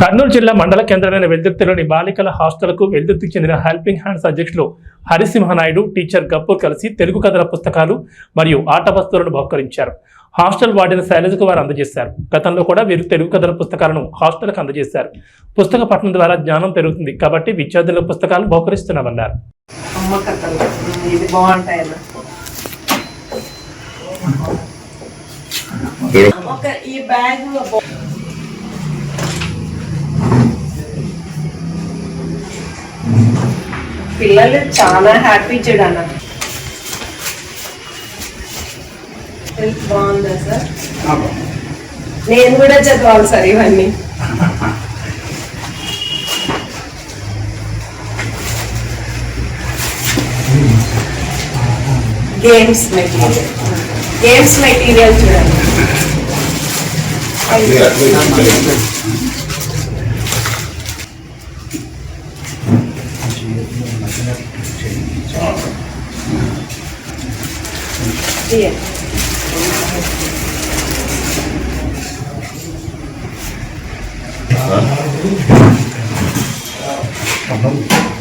కర్నూలు జిల్లా మండల కేంద్రమైన వెల్దుర్తిలోని బాలికల హాస్టల్కు వెల్దుర్తికి చెందిన హెల్పింగ్ హ్యాండ్స్ అధ్యక్షులు హరిసింహనాయుడు టీచర్ గప్పూర్ కలిసి తెలుగు కథల పుస్తకాలు మరియు ఆట వస్తువులను బహుకరించారు. హాస్టల్ వార్డెన్ శైలజకు వారు అందజేశారు. గతంలో కూడా వీరు తెలుగు కథల పుస్తకాలను హాస్టల్కి అందజేశారు. పుస్తక పఠనం ద్వారా జ్ఞానం పెరుగుతుంది కాబట్టి విద్యార్థుల పుస్తకాలు బహుకరిస్తున్నామన్నారు. ఈ బ్యాగ్ పిల్లలు చాలా హ్యాపీ చూడన్న హెల్త్ బాగుందా సార్? నేను కూడా చదవాలి సార్ ఇవన్నీ. Games material. గేమ్స్ మెటీరియల్ చూడండి 예. 아.